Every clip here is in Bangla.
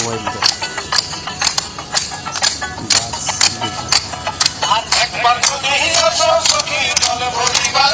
মোবাইল। আর একবার যদি আসো সখী দলে পরিবার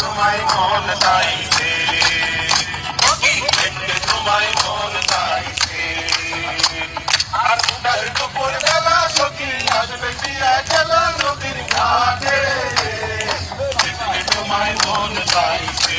তোমায় মন চাইছে দেখতে তোমায় মন চাইছে আর উঠার দুপুর বেলা সখী আসবে দিয়া গেল নদীর ঘাটে তোমায় মন চাইছে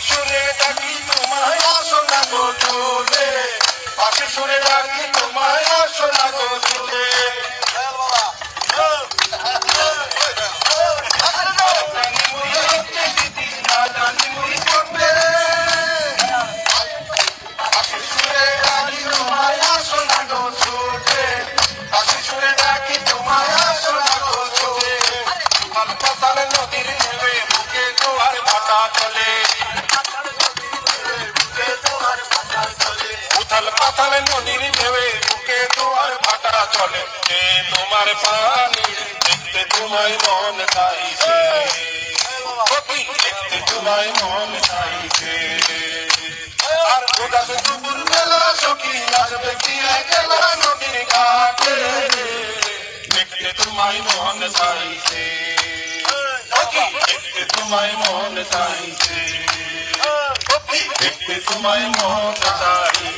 সুরে ডাকি তোমায় আসো না গো চলে পাশের সুরে ডাকি তোমায় আসো না গো চলে এ তোমার পানি দেখতে তোমায় মন চাইছে। দেখতে তোমায় মন চাইছে। আর উদাস দুপুর বেলা সখী আসবে গিয়ে গেল নদীর ঘাটে। দেখতে তোমায় মন চাইছে। দেখতে তোমায় মন চাইছে। দেখতে তোমায় মন চাইছে।